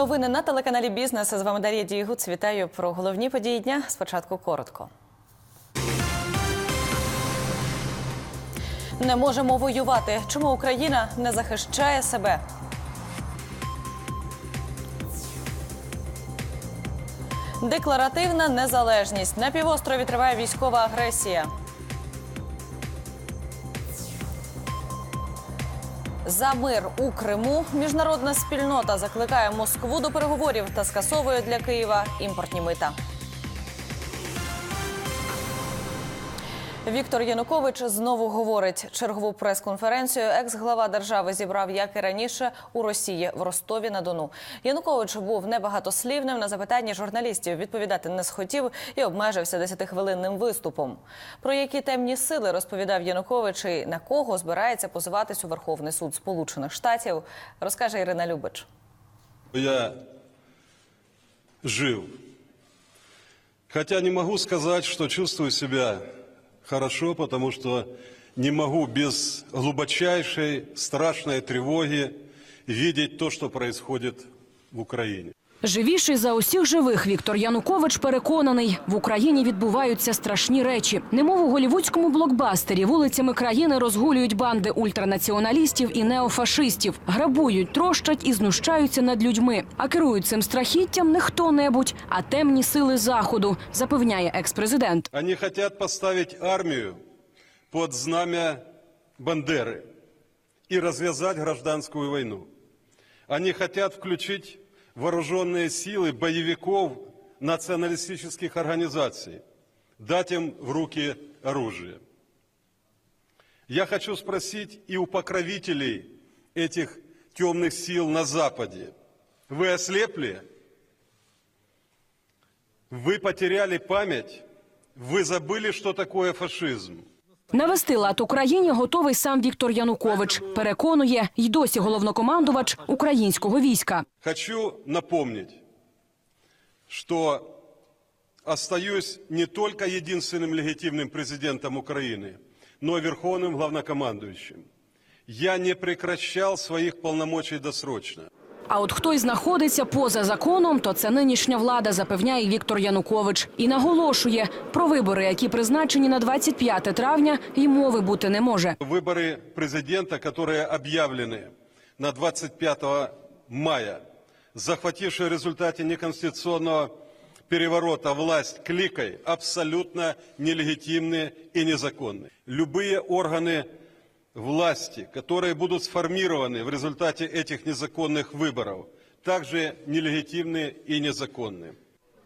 Новини на телеканалі Бізнес. З вами Дар'я Дігуц. Вітаю про головні події дня. Спочатку коротко. Не можемо воювати. Чому Україна не захищає себе? Декларативна незалежність. На півострові триває військова агресія. За мир у Криму міжнародна спільнота закликає Москву до переговорів та скасовує для Києва імпортні мита. Віктор Янукович знову говорить чергову прес-конференцію. Екс-глава держави зібрав, як і раніше, у Росії в Ростові на Дону. Янукович був небагатослівним на запитання журналістів. Відповідати не схотів і обмежився 10-хвилинним виступом. Про які темні сили розповідав Янукович і на кого збирається позиватись у Верховний суд Сполучених Штатів, розкаже Ірина Любич. Я жив. Хотя не могу сказать, что чувствую себя хорошо, потому что не могу без глубочайшей страшной тревоги видеть то, что происходит в Украине. Живіший за усіх живих Віктор Янукович переконаний, в Україні відбуваються страшні речі. Немов у голівудському блокбастері вулицями країни розгулюють банди ультранаціоналістів і неофашистів, грабують, трощать і знущаються над людьми. А керують цим страхіттям не хто-небудь, а темні сили заходу, запевняє експрезидент. Они хотят поставить армию под знамя Бандеры и развязать гражданскую войну. Они хотят включить вооруженные силы боевиков националистических организаций, дать им в руки оружие. Я хочу спросить и у покровителей этих темных сил на Западе. Вы ослепли? Вы потеряли память? Вы забыли, что такое фашизм? Навести лад Україні готовий сам Віктор Янукович. Переконує, й досі головнокомандувач українського війська. Хочу напомнить, что остаюсь не только единственным легитимным президентом Украины, но и верховным главнокомандующим. Я не прекращал своих полномочий досрочно. А от хто й знаходиться поза законом, то це нинішня влада, запевняє Віктор Янукович. І наголошує, про вибори, які призначені на 25 травня, й мови бути не може. Выборы президента, которые объявлены на 25 мая, захватившие в результате неконституционного переворота власть кликой, абсолютно нелегитимны и незаконны. Любые органы власти, которые будут сформированы в результате этих незаконных выборов, также нелегитимны и незаконны.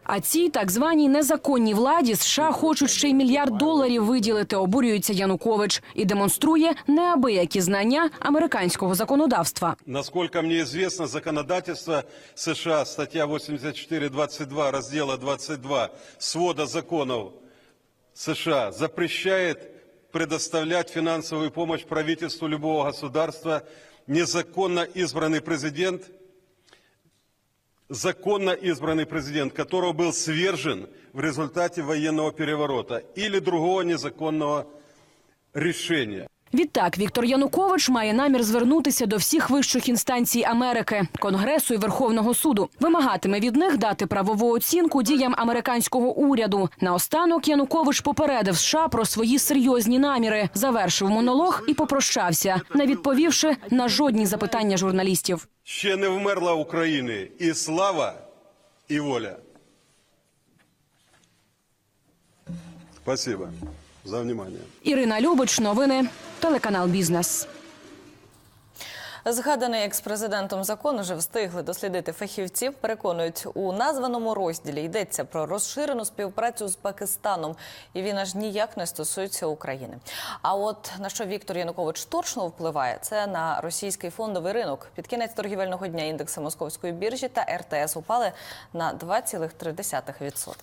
А цій так званій незаконній владі США хочуть ще й мільярд доларів виділити. Обурюється Янукович і демонструє неабиякі знання американського законодавства. Насколько мне известно, законодательство США, статья 84.22 раздела 22 свода законов США запрещает предоставлять финансовую помощь правительству любого государства незаконно избранный президент, законно избранный президент, которого был свержен в результате военного переворота или другого незаконного решения. Відтак Віктор Янукович має намір звернутися до всіх вищих інстанцій Америки, Конгресу і Верховного суду. Вимагатиме від них дати правову оцінку діям американського уряду. Наостанок Янукович попередив США про свої серйозні наміри, завершив монолог і попрощався, не відповівши на жодні запитання журналістів. Ще не вмерла України і слава, і воля. Спасибо за внимание. Ірина Любич, новини, телеканал Бізнес. Згаданий екс-президентом закон вже встигли дослідити фахівців. Переконують, у названому розділі йдеться про розширену співпрацю з Пакистаном, і він аж ніяк не стосується України. А от на що Віктор Янукович точно впливає, це на російський фондовий ринок. Під кінець торгівельного дня індекси московської біржі та РТС упали на 2,3%.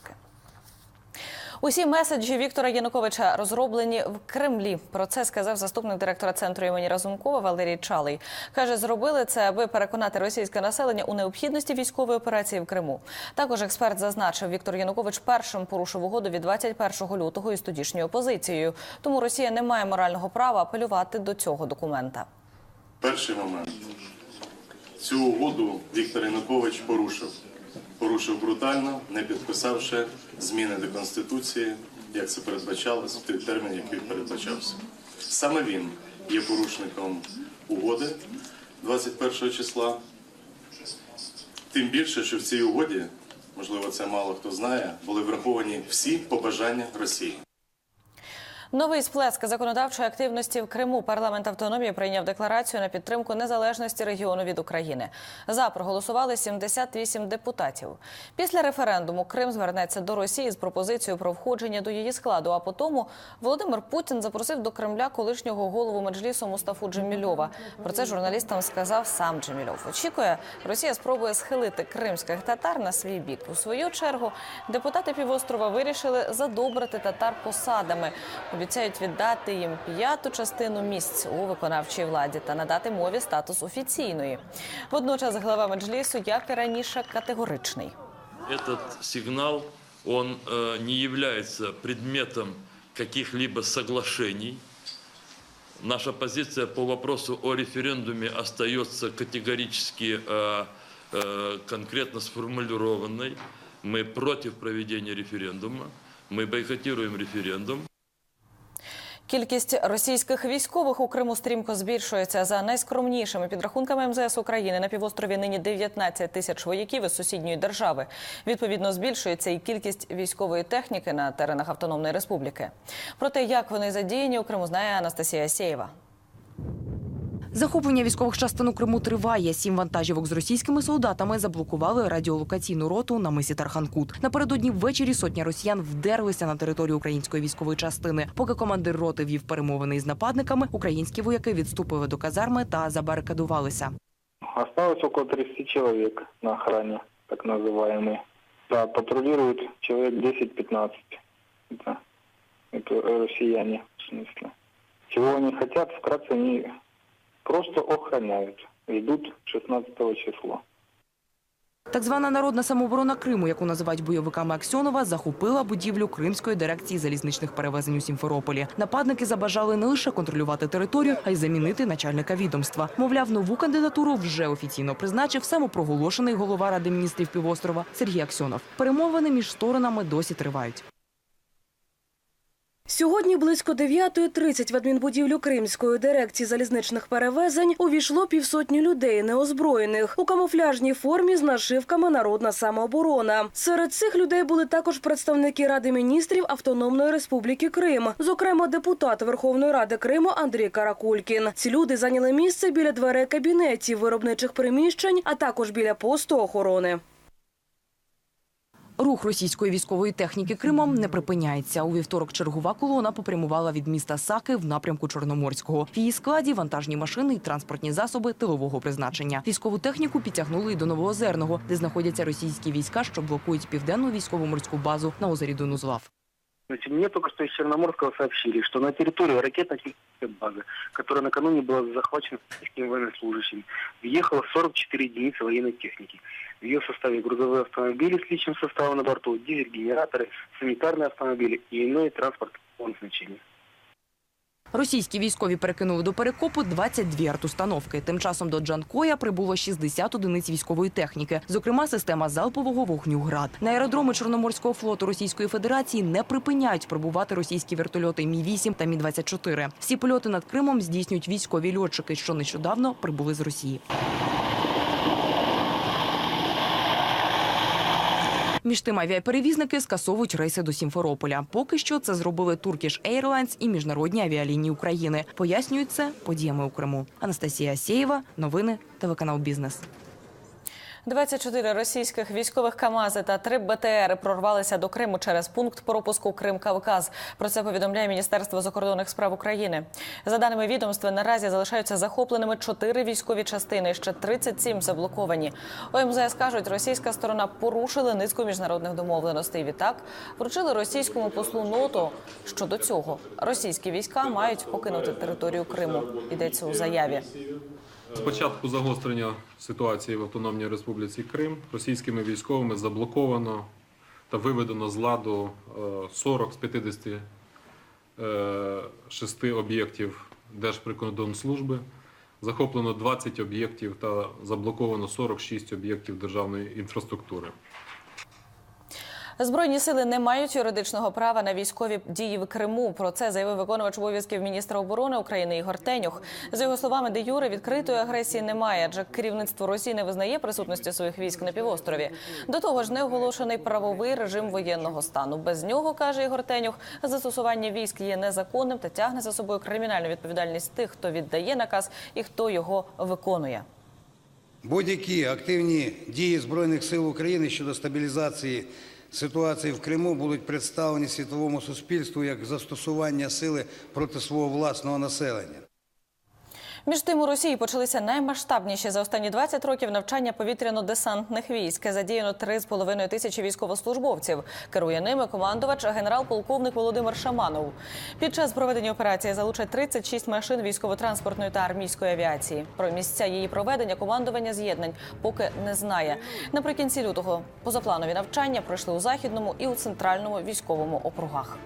Усі меседжі Віктора Януковича розроблені в Кремлі. Про це сказав заступник директора центру імені Разумкова Валерій Чалий. Каже, зробили це, аби переконати російське населення у необхідності військової операції в Криму. Також експерт зазначив, Віктор Янукович першим порушив угоду від 21 лютого із тодішньою опозицією. Тому Росія не має морального права апелювати до цього документа. Перший момент Цю угоду Віктор Янукович порушив. Порушив брутально, не підписавши зміни до Конституції, як це передбачалось в той термін, який передбачався. Саме він є порушником угоди 21 числа. Тим більше, що в цій угоді, можливо, це мало хто знає, були враховані всі побажання Росії. Новий сплеск законодавчої активності в Криму парламент автономії прийняв декларацію на підтримку незалежності регіону від України. За проголосували 78 депутатів. Після референдуму Крим звернеться до Росії з пропозицією про входження до її складу. А потому Володимир Путін запросив до Кремля колишнього голову меджлісу Мустафу Джемільова. Про це журналістам сказав сам Джемільов. Очікує, Росія спробує схилити кримських татар на свій бік. У свою чергу депутати півострова вирішили задобрити татар посадами Обіцяють віддати їм п'яту частину місць у виконавчій владі та надати мові статус офіційної. Водночас глава меджлісу, як і раніше, категоричний. Этот сигнал, он э, не является предметом каких-либо соглашений. Наша позиция по вопросу о референдуме остается категорически э, э, конкретно сформулированной. Мы против проведения референдума. Мы бойкотируем референдум. Кількість російських військових у Криму стрімко збільшується. За найскромнішими підрахунками МЗС України на півострові нині 19 тисяч вояків із сусідньої держави. Відповідно, збільшується і кількість військової техніки на теренах Автономної Республіки. Про те, як вони задіяні у Криму, знає Анастасія Сєєва. Захоплення військових частин у Криму триває. Сім вантажівок з російськими солдатами заблокували радіолокаційну роту на мисі Тарханкут. Напередодні ввечері сотня росіян вдерлися на територію української військової частини. Поки командир роти вів перемовини із нападниками, українські вояки відступили до казарми та забарикадувалися. Осталось около 30 человек на охране, так называемой. Да, патрулируют человек 10-15. Это, это россияне, в смысле. Чего они хотят, вкратце они просто охраняют. Ждут 16 числа. Так звана народна самооборона Криму, яку називають бойовиками Аксьонова, захопила будівлю Кримської дирекції залізничних перевезень у Сімферополі. Нападники забажали не лише контролювати територію, а й замінити начальника відомства. Мовляв, нову кандидатуру вже офіційно призначив самопроголошений голова ради міністрів півострова Сергій Аксьонов. Перемовини між сторонами досі тривають. Сьогодні близько 9.30 в адмінбудівлю Кримської дирекції залізничних перевезень увійшло півсотні людей неозброєних у камуфляжній формі з нашивками Народна самооборона. Серед цих людей були також представники Ради міністрів Автономної Республіки Крим, зокрема депутат Верховної Ради Криму Андрій Каракулькін. Ці люди зайняли місце біля дверей кабінетів, виробничих приміщень, а також біля посту охорони. Рух російської військової техніки Кримом не припиняється. У вівторок чергова колона попрямувала від міста Саки в напрямку Чорноморського. В її складі вантажні машини і транспортні засоби тилового призначення. Військову техніку підтягнули і до Новоозерного, де знаходяться російські війська, що блокують південну військово-морську базу на озері Донузлав. Значит, мне только что из Черноморского сообщили, что на территорию ракетно-технической базы, которая накануне была захвачена российскими военнослужащими, въехало 44 единицы военной техники. В ее составе грузовые автомобили с личным составом на борту, дизель-генераторы, санитарные автомобили и иной транспорт он значения. Російські військові перекинули до перекопу 22 артустановки. Тим часом до Джанкоя прибуло 60 одиниць військової техніки, зокрема система залпового вогню «Град». На аеродроми Чорноморського флоту Російської Федерації не припиняють прибувати російські вертольоти Мі-8 та Мі-24. Всі польоти над Кримом здійснюють військові льотчики, що нещодавно прибули з Росії. Між тим авіаперевізники скасовують рейси до Сімферополя. Поки що це зробили Turkish Airlines і міжнародні авіалінії України. Пояснюють це подіями у Криму. Анастасія Сєєва, новини, телеканал Бізнес. 24 російських військових КАМАЗи та три БТРи прорвалися до Криму через пункт пропуску Крим-Кавказ. Про це повідомляє Міністерство закордонних справ України. За даними відомства, наразі залишаються захопленими чотири військові частини, ще 37 заблоковані. У МЗС кажуть, російська сторона порушила низку міжнародних домовленостей. Відтак вручили російському послу ноту щодо цього. Російські війська мають покинути територію Криму. Йдеться у заяві. З початку загострення ситуації в Автономній Республіці Крим російськими військовими заблоковано та виведено з ладу е, 40 з 56 об'єктів Держприкордонслужби, Захоплено 20 об'єктів та заблоковано 46 об'єктів державної інфраструктури. Збройні сили не мають юридичного права на військові дії в Криму. Про це заявив виконувач обов'язків міністра оборони України Ігор Тенюх. За його словами, де юре відкритої агресії немає, адже керівництво Росії не визнає присутності своїх військ на півострові. До того ж, не оголошений правовий режим воєнного стану. Без нього каже Ігор Тенюх, застосування військ є незаконним та тягне за собою кримінальну відповідальність тих, хто віддає наказ і хто його виконує. Будь-які активні дії Збройних сил України щодо стабілізації ситуації в Криму будуть представлені світовому суспільству як застосування сили проти свого власного населення. Між тим у Росії почалися наймасштабніші за останні 20 років навчання повітряно-десантних військ. Задіяно 3,5 тисячі військовослужбовців. Керує ними командувач генерал-полковник Володимир Шаманов. Під час проведення операції залучать 36 машин військово-транспортної та армійської авіації. Про місця її проведення командування з'єднань поки не знає. Наприкінці лютого позапланові навчання пройшли у західному і у центральному військовому округах.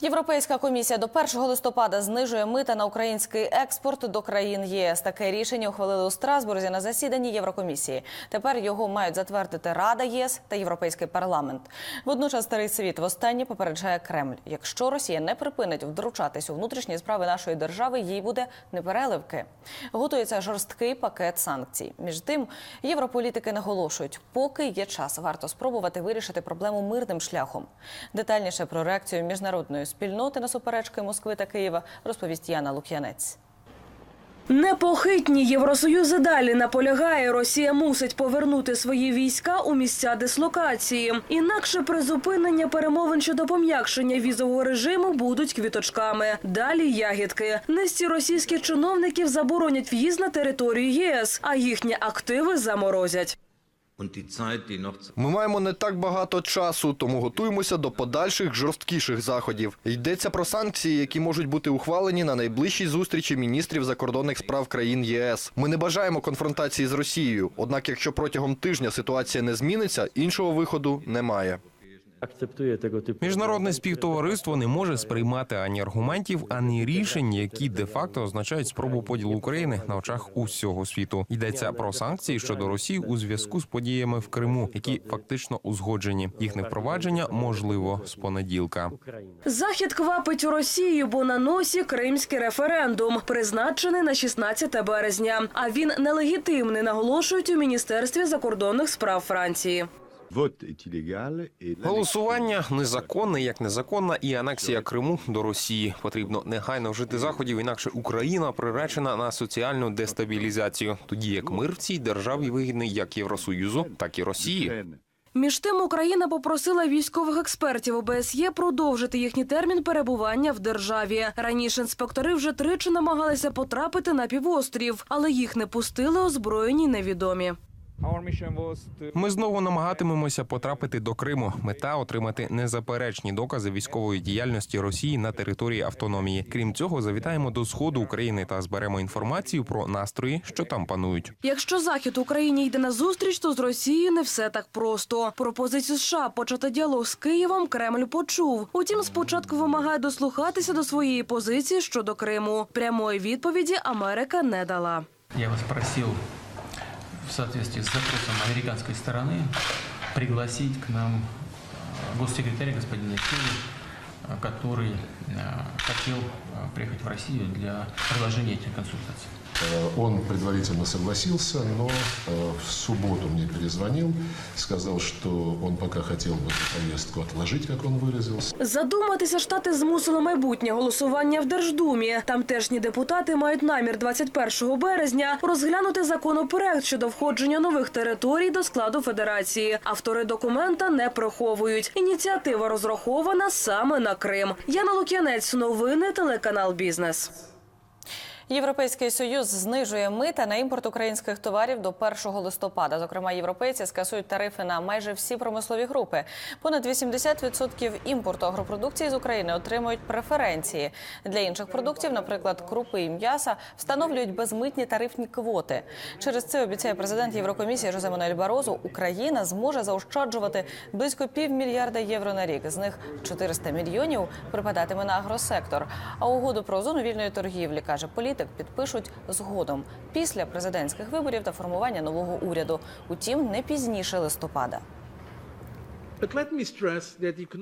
Європейська комісія до 1 листопада знижує мита на український експорт до країн ЄС. Таке рішення ухвалили у Страсбурзі на засіданні Єврокомісії. Тепер його мають затвердити Рада ЄС та Європейський парламент. Водночас старий світ востаннє попереджає Кремль. Якщо Росія не припинить втручатись у внутрішні справи нашої держави, їй буде непереливки. Готується жорсткий пакет санкцій. Між тим, європолітики наголошують, поки є час, варто спробувати вирішити проблему мирним шляхом. Детальніше про реакцію міжнародної спільноти на суперечки Москви та Києва розповість Яна Лук'янець. Непохитні Євросоюзи далі наполягає, Росія мусить повернути свої війська у місця дислокації. Інакше призупинення перемовин щодо пом'якшення візового режиму будуть квіточками. Далі ягідки. Низці російських чиновників заборонять в'їзд на територію ЄС, а їхні активи заморозять. Ми маємо не так багато часу, тому готуємося до подальших жорсткіших заходів. Йдеться про санкції, які можуть бути ухвалені на найближчій зустрічі міністрів закордонних справ країн ЄС. Ми не бажаємо конфронтації з Росією. Однак, якщо протягом тижня ситуація не зміниться, іншого виходу немає. Міжнародне співтовариство не може сприймати ані аргументів, ані рішень, які де-факто означають спробу поділу України на очах усього світу. Йдеться про санкції щодо Росії у зв'язку з подіями в Криму, які фактично узгоджені. Їхнє впровадження можливо з понеділка. Захід квапить у Росію, бо на носі кримський референдум, призначений на 16 березня. А він нелегітимний, наголошують у міністерстві закордонних справ Франції. Голосування незаконне, як незаконна і анексія Криму до Росії. Потрібно негайно вжити заходів, інакше Україна приречена на соціальну дестабілізацію, тоді як мир в цій державі вигідний як Євросоюзу, так і Росії. Між тим, Україна попросила військових експертів ОБСЄ продовжити їхній термін перебування в державі. Раніше інспектори вже тричі намагалися потрапити на півострів, але їх не пустили озброєні невідомі. Ми знову намагатимемося потрапити до Криму. Мета отримати незаперечні докази військової діяльності Росії на території автономії. Крім цього, завітаємо до сходу України та зберемо інформацію про настрої, що там панують. Якщо захід Україні йде на зустріч, то з Росією не все так просто. Пропозицію США почати діалог з Києвом Кремль почув. Утім, спочатку вимагає дослухатися до своєї позиції щодо Криму. Прямої відповіді Америка не дала. Я вас просил в соответствии с запросом американской стороны пригласить к нам э, госсекретаря господина Келли, э, который э, хотел приехать в Россию для продолжения этих консультаций. Э, Он предварительно согласился, но э, в субботу мне перезвонил, сказал, что он пока хотел бы эту поездку отложить, как он выразился. Задуматися штати змусило майбутнє голосування в Держдумі. Тамтешні депутати мають намір 21 березня розглянути законопроект щодо входження нових територій до складу федерації. Автори документа не приховують. Ініціатива розрахована саме на Крим. Яна Лук'янець, новини, телеканал Бізнес. Європейський союз знижує мита на імпорт українських товарів до 1 листопада. Зокрема, європейці скасують тарифи на майже всі промислові групи. Понад 80% імпорту агропродукції з України отримують преференції. Для інших продуктів, наприклад, крупи і м'яса, встановлюють безмитні тарифні квоти. Через це обіцяє президент Єврокомісії Жозе Мануель Барозу, Україна зможе заощаджувати близько півмільярда євро на рік. З них 400 мільйонів припадатиме на агросектор. А угоду про зону вільної торгівлі каже політик, підпишуть згодом після президентських виборів та формування нового уряду. Утім, не пізніше листопада.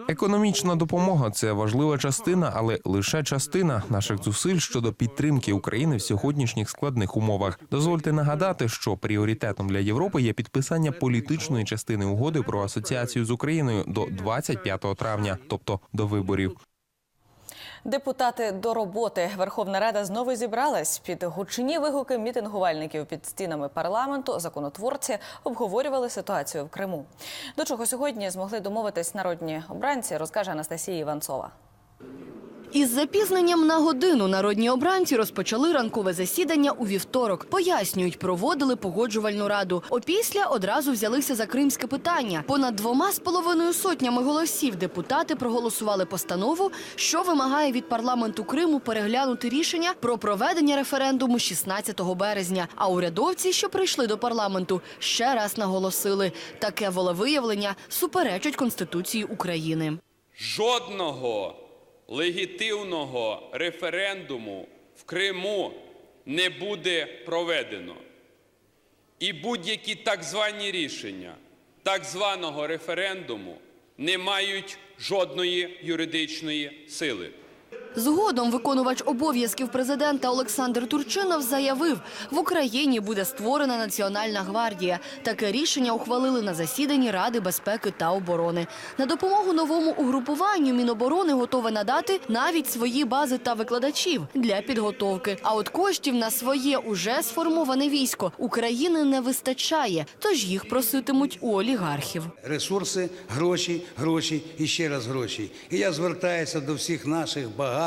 Економічна допомога це важлива частина, але лише частина наших зусиль щодо підтримки України в сьогоднішніх складних умовах. Дозвольте нагадати, що пріоритетом для Європи є підписання політичної частини угоди про асоціацію з Україною до 25 травня, тобто до виборів. Депутати до роботи. Верховна Рада знову зібралась під гучні вигуки мітингувальників під стінами парламенту. Законотворці обговорювали ситуацію в Криму. До чого сьогодні змогли домовитись народні обранці, розкаже Анастасія Іванцова. Із запізненням на годину народні обранці розпочали ранкове засідання у вівторок. Пояснюють, проводили погоджувальну раду. Опісля одразу взялися за кримське питання. Понад двома з половиною сотнями голосів депутати проголосували постанову, що вимагає від парламенту Криму переглянути рішення про проведення референдуму 16 березня. А урядовці, що прийшли до парламенту, ще раз наголосили, таке волевиявлення суперечить конституції України. Жодного легітимного референдуму в Криму не буде проведено. І будь-які так звані рішення так званого референдуму не мають жодної юридичної сили. Згодом виконувач обов'язків президента Олександр Турчинов заявив, в Україні буде створена Національна гвардія. Таке рішення ухвалили на засіданні Ради безпеки та оборони. На допомогу новому угрупуванню Міноборони готове надати навіть свої бази та викладачів для підготовки. А от коштів на своє уже сформоване військо України не вистачає, тож їх проситимуть у олігархів. Ресурси, гроші, гроші і ще раз гроші. І я звертаюся до всіх наших багатих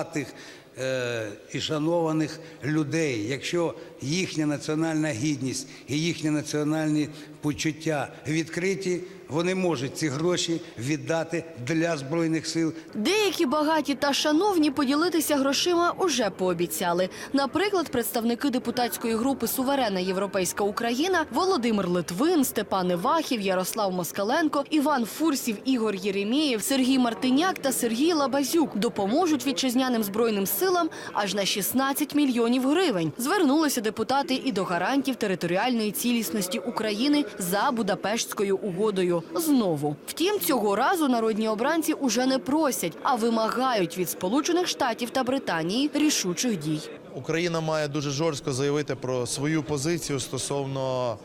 е, і шанованих людей. Якщо їхня національна гідність і їхні національні почуття відкриті, вони можуть ці гроші віддати для збройних сил. Деякі багаті та шановні поділитися грошима уже пообіцяли. Наприклад, представники депутатської групи Суверенна Європейська Україна Володимир Литвин, Степан Івахів, Ярослав Москаленко, Іван Фурсів, Ігор Єремєєв, Сергій Мартиняк та Сергій Лабазюк допоможуть вітчизняним збройним силам аж на 16 мільйонів гривень. Звернулися депутати і до гарантів територіальної цілісності України за Будапештською угодою. Знову втім, цього разу народні обранці уже не просять, а вимагають від Сполучених Штатів та Британії рішучих дій. Україна має дуже жорстко заявити про свою позицію стосовно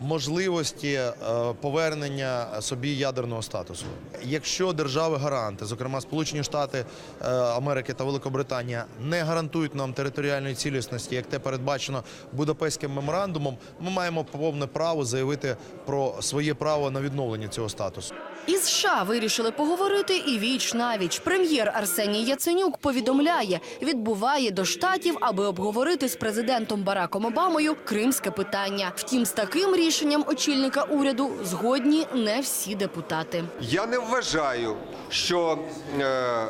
можливості е, повернення собі ядерного статусу. Якщо держави-гаранти, зокрема Сполучені Штати е, Америки та Великобританія, не гарантують нам територіальної цілісності, як те передбачено Будапештським меморандумом, ми маємо повне право заявити про своє право на відновлення цього статусу. Із США вирішили поговорити і віч навіч. Прем'єр Арсеній Яценюк повідомляє, відбуває до штатів, аби обговорити з президентом Бараком Обамою кримське питання. Втім, з таким рішенням очільника уряду згодні не всі депутати. Я не вважаю, що е, е,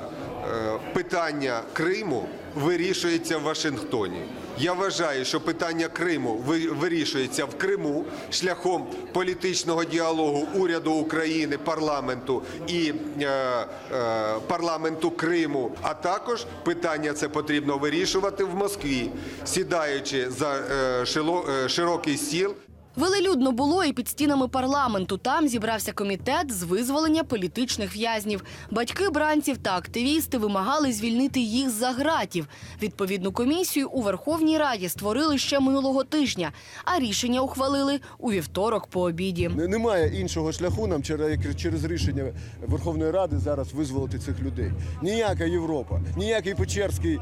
питання Криму вирішується в Вашингтоні. Я вважаю, що питання Криму ви- вирішується в Криму шляхом політичного діалогу уряду України, парламенту і е, е, парламенту Криму. А також питання це потрібно вирішувати в Москві, сідаючи за е, е, широкий стіл. Велелюдно було і під стінами парламенту. Там зібрався комітет з визволення політичних в'язнів. Батьки бранців та активісти вимагали звільнити їх з-за гратів. Відповідну комісію у Верховній Раді створили ще минулого тижня, а рішення ухвалили у вівторок по обіді. Немає іншого шляху нам через рішення Верховної Ради зараз визволити цих людей. Ніяка Європа, ніякий Печерський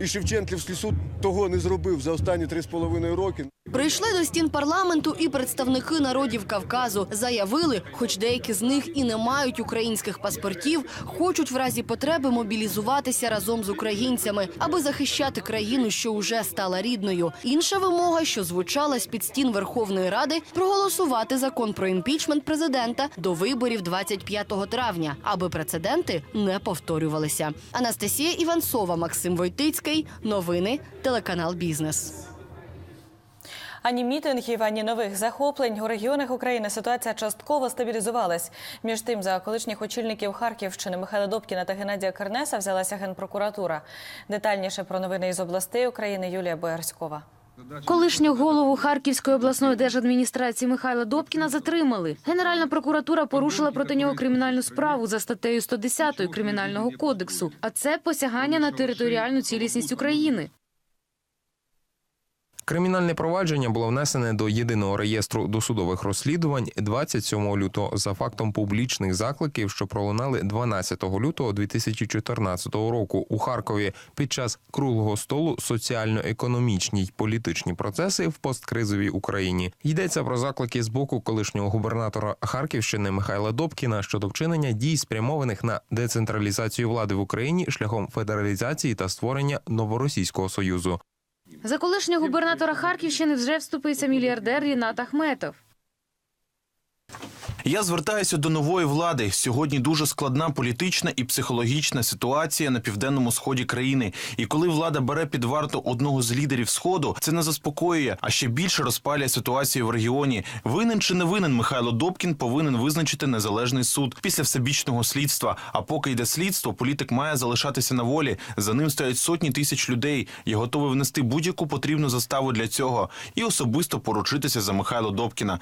і Шевченківський суд того не зробив за останні три з половиною роки. Прийшли до стін парламенту і представники народів Кавказу. Заявили, хоч деякі з них і не мають українських паспортів, хочуть в разі потреби мобілізуватися разом з українцями, аби захищати країну, що уже стала рідною. Інша вимога, що звучала з під стін Верховної Ради, проголосувати закон про імпічмент президента до виборів 25 травня, аби прецеденти не повторювалися. Анастасія Іванцова, Максим Войтицький. Новини телеканал Бізнес. Ані мітингів, ані нових захоплень у регіонах України ситуація частково стабілізувалась. Між тим, за колишніх очільників Харківщини Михайла Добкіна та Геннадія Кернеса взялася генпрокуратура. Детальніше про новини із областей України Юлія Боярськова. Колишнього голову Харківської обласної держадміністрації Михайла Добкіна затримали. Генеральна прокуратура порушила проти нього кримінальну справу за статтею 110 Кримінального кодексу. А це посягання на територіальну цілісність України. Кримінальне провадження було внесене до єдиного реєстру досудових розслідувань 27 лютого за фактом публічних закликів, що пролунали 12 лютого 2014 року у Харкові під час круглого столу соціально-економічні й політичні процеси в посткризовій Україні. Йдеться про заклики з боку колишнього губернатора Харківщини Михайла Добкіна щодо вчинення дій, спрямованих на децентралізацію влади в Україні шляхом федералізації та створення новоросійського союзу. За колишнього губернатора Харківщини вже вступився мільярдер Рінат Ахметов. Я звертаюся до нової влади. Сьогодні дуже складна політична і психологічна ситуація на південному сході країни. І коли влада бере під варту одного з лідерів сходу, це не заспокоює, а ще більше розпалює ситуацію в регіоні. Винен чи не винен Михайло Добкін повинен визначити незалежний суд після всебічного слідства. А поки йде слідство, політик має залишатися на волі. За ним стоять сотні тисяч людей. Я готовий внести будь-яку потрібну заставу для цього і особисто поручитися за Михайло Добкіна.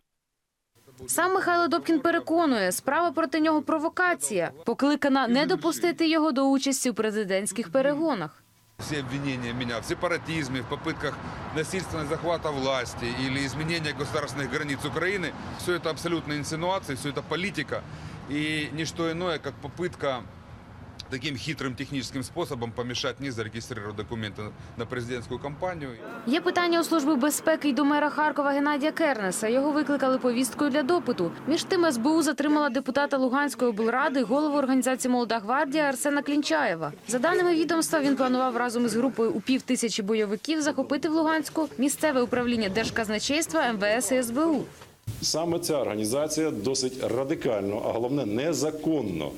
Сам Михайло Добкін переконує, справа проти нього провокація, покликана не допустити його до участі у президентських перегонах. Все обвинения меня в сепаратизме, в попытках насильственного захвата власти или изменения государственных границ Украины, все это абсолютно инсинуации, все это политика и не что иное, как попытка таким хитрым техническим способом помешать мне зарегистрировать документы на президентскую кампанию. Є питання у служби безпеки й до мера Харкова Геннадія Кернеса. Його викликали повісткою для допиту. Між тим СБУ затримала депутата Луганської облради, голову організації Молода гвардія Арсена Клінчаєва. За даними відомства, він планував разом із групою у пів тисячі бойовиків захопити в Луганську місцеве управління держказначейства, МВС і СБУ. Саме ця організація досить радикально, а головне незаконно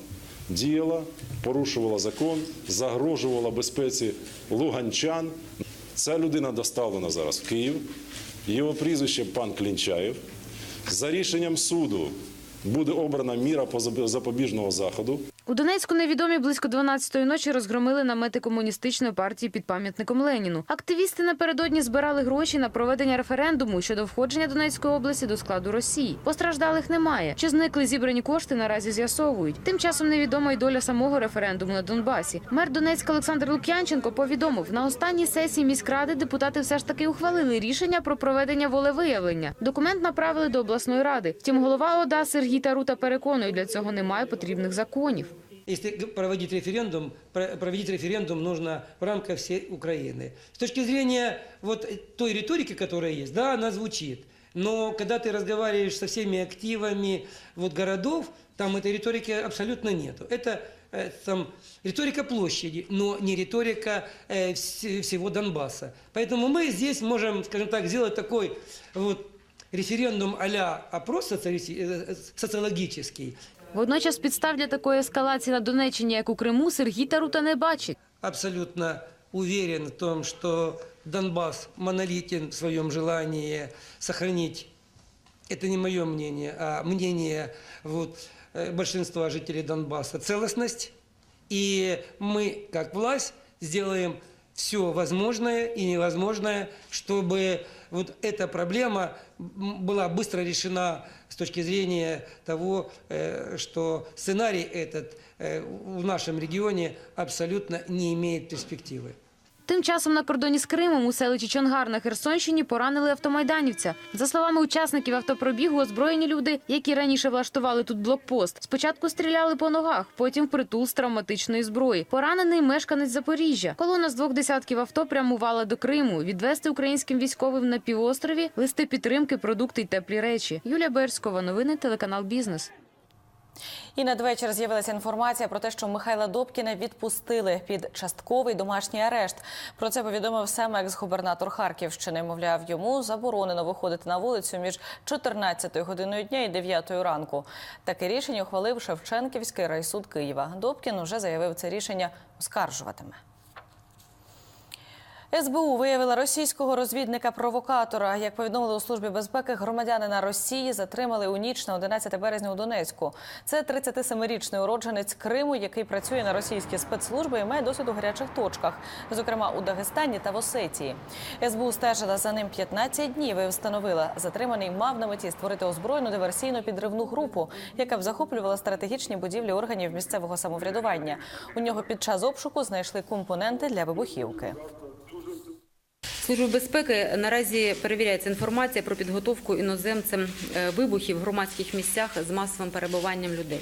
діяла, порушувала закон, загрожувала безпеці луганчан. Ця людина доставлена зараз в Київ. Його прізвище пан Клінчаєв. За рішенням суду буде обрана міра запобіжного заходу. У Донецьку невідомі близько 12-ї ночі розгромили намети комуністичної партії під пам'ятником Леніну. Активісти напередодні збирали гроші на проведення референдуму щодо входження Донецької області до складу Росії. Постраждалих немає. Чи зникли зібрані кошти наразі з'ясовують. Тим часом невідома й доля самого референдуму на Донбасі. Мер Донецька Олександр Лук'янченко повідомив, на останній сесії міськради депутати все ж таки ухвалили рішення про проведення волевиявлення. Документ направили до обласної ради. Втім, голова ОДА Сергій Тарута переконує, для цього немає потрібних законів. Если проводить референдум, про- проводить референдум нужно в рамках всей Украины. С точки зрения вот той риторики, которая есть, да, она звучит. Но когда ты разговариваешь со всеми активами вот городов, там этой риторики абсолютно нету. Это э, там риторика площади, но не риторика э, вс- всего Донбасса. Поэтому мы здесь можем, скажем так, сделать такой вот референдум а-ля опрос э, социологический, Водночас підстав для такої ескалації на Донеччині, як у Криму, Сергій Тарута не бачить. абсолютно уверен в том, что Донбасс монолитен в своем желании сохранить, это не мое мнение, а мнение вот, э, большинства жителей Донбасса, целостность. И мы, как власть, сделаем все возможное и невозможное, чтобы вот эта проблема м, была быстро решена с точки зрения того, э, что сценарий этот э, в нашем регионе абсолютно не имеет перспективы. Тим часом на кордоні з Кримом у селищі Чонгар на Херсонщині поранили автомайданівця. За словами учасників автопробігу, озброєні люди, які раніше влаштували тут блокпост, спочатку стріляли по ногах, потім впритул з травматичної зброї. Поранений мешканець Запоріжжя. Колона з двох десятків авто прямувала до Криму. Відвести українським військовим на півострові листи підтримки, продукти й теплі речі. Юлія Берськова, новини телеканал Бізнес. І надвечір з'явилася інформація про те, що Михайла Добкіна відпустили під частковий домашній арешт. Про це повідомив сам екс-губернатор Харківщини. Мовляв, йому заборонено виходити на вулицю між 14 годиною дня і 9 ранку. Таке рішення ухвалив Шевченківський райсуд Києва. Добкін уже заявив це рішення оскаржуватиме. СБУ виявила російського розвідника-провокатора. Як повідомили у службі безпеки, громадянина Росії затримали у ніч на 11 березня у Донецьку. Це 37-річний уродженець Криму, який працює на російські спецслужби і має досвід у гарячих точках, зокрема у Дагестані та в Осетії. СБУ стежила за ним 15 днів і встановила, затриманий мав на меті створити озброєну диверсійну підривну групу, яка б захоплювала стратегічні будівлі органів місцевого самоврядування. У нього під час обшуку знайшли компоненти для вибухівки. Служби безпеки наразі перевіряється інформація про підготовку іноземцем е, вибухів в громадських місцях з масовим перебуванням людей.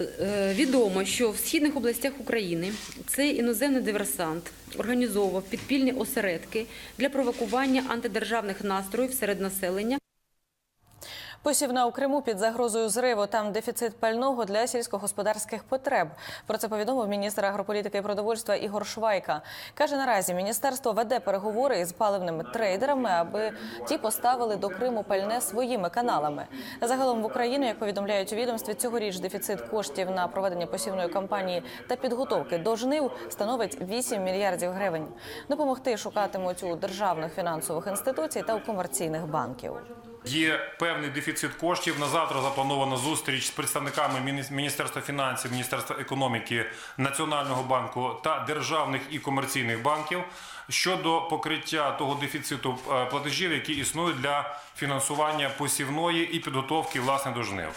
Е, Відомо, що в східних областях України цей іноземний диверсант організовував підпільні осередки для провокування антидержавних настроїв серед населення. Посівна у Криму під загрозою зриву. Там дефіцит пального для сільськогосподарських потреб. Про це повідомив міністр агрополітики і продовольства Ігор Швайка. Каже, наразі міністерство веде переговори із паливними трейдерами, аби ті поставили до Криму пальне своїми каналами. Загалом в Україну, як повідомляють у відомстві, цьогоріч дефіцит коштів на проведення посівної кампанії та підготовки до жнив становить 8 мільярдів гривень. Допомогти шукатимуть у державних фінансових інституцій та у комерційних банків. Є певний дефіцит коштів. На завтра запланована зустріч з представниками Міні- Міністерства фінансів, Міністерства економіки, Національного банку та державних і комерційних банків щодо покриття того дефіциту е, платежів, які існують для фінансування посівної і підготовки власне до жнив.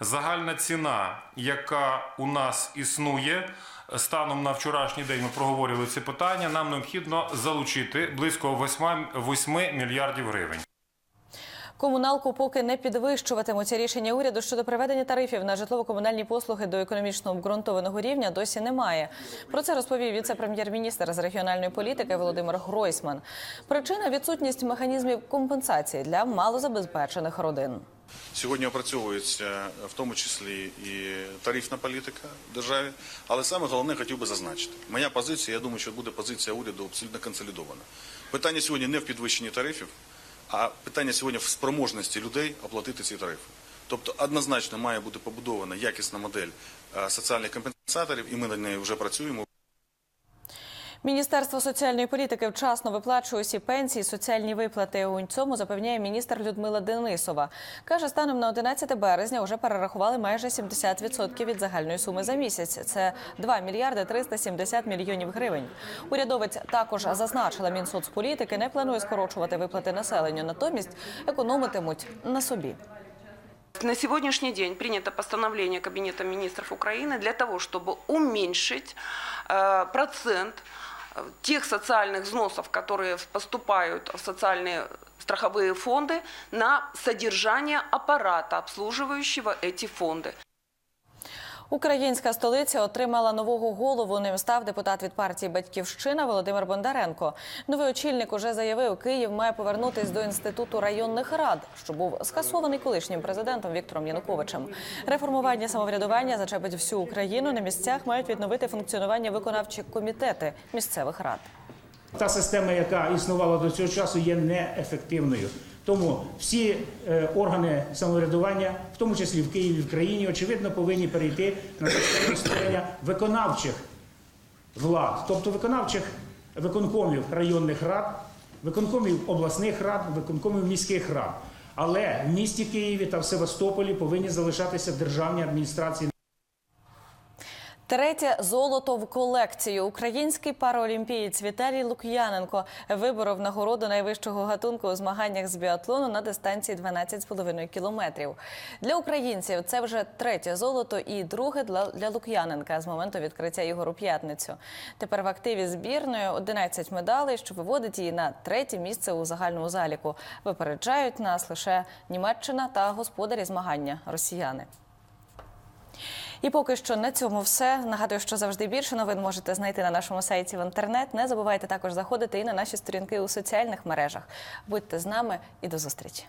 Загальна ціна, яка у нас існує. Станом на вчорашній день ми проговорили це питання. Нам необхідно залучити близько 8, 8 мільярдів гривень. Комуналку поки не підвищуватимуть. Рішення уряду щодо приведення тарифів на житлово-комунальні послуги до економічно обґрунтованого рівня досі немає. Про це розповів віце-прем'єр-міністр з регіональної політики Володимир Гройсман. Причина відсутність механізмів компенсації для малозабезпечених родин. Сьогодні опрацьовується в тому числі і тарифна політика в державі. Але саме головне хотів би зазначити. Моя позиція, я думаю, що буде позиція уряду абсолютно консолідована. Питання сьогодні не в підвищенні тарифів, а питання сьогодні в спроможності людей оплатити ці тарифи. Тобто однозначно має бути побудована якісна модель е, соціальних компенсаторів, і ми над нею вже працюємо. Міністерство соціальної політики вчасно виплачує усі пенсії, соціальні виплати. У цьому запевняє міністр Людмила Денисова. Каже, станом на 11 березня вже перерахували майже 70% від загальної суми за місяць. Це 2 мільярди 370 мільйонів гривень. Урядовець також зазначила, Мінсоцполітики не планує скорочувати виплати населенню, натомість економитимуть на собі. На сегодняшний день принято постановление Кабинета министров Украины для того, чтобы уменьшить э, процент э, тех социальных взносов, которые поступают в социальные страховые фонды, на содержание аппарата, обслуживающего эти фонды. Українська столиця отримала нового голову. Ним став депутат від партії Батьківщина Володимир Бондаренко. Новий очільник уже заявив, Київ має повернутись до інституту районних рад, що був скасований колишнім президентом Віктором Януковичем. Реформування самоврядування зачепить всю Україну. На місцях мають відновити функціонування виконавчі комітети місцевих рад. Та система, яка існувала до цього часу, є неефективною. Тому всі е, органи самоврядування, в тому числі в Києві, в країні, очевидно, повинні перейти на створення виконавчих влад, тобто виконавчих виконкомів районних рад, виконкомів обласних рад, виконкомів міських рад. Але в місті Києві та в Севастополі повинні залишатися державні адміністрації. Третє золото в колекцію. Український параолімпієць Віталій Лук'яненко виборов нагороду найвищого гатунку у змаганнях з біатлону на дистанції 12,5 кілометрів. Для українців це вже третє золото і друге для, Лук'яненка з моменту відкриття ігор у п'ятницю. Тепер в активі збірної 11 медалей, що виводить її на третє місце у загальному заліку. Випереджають нас лише Німеччина та господарі змагання росіяни. І поки що на цьому все. Нагадую, що завжди більше новин можете знайти на нашому сайті в інтернет. Не забувайте також заходити і на наші сторінки у соціальних мережах. Будьте з нами і до зустрічі.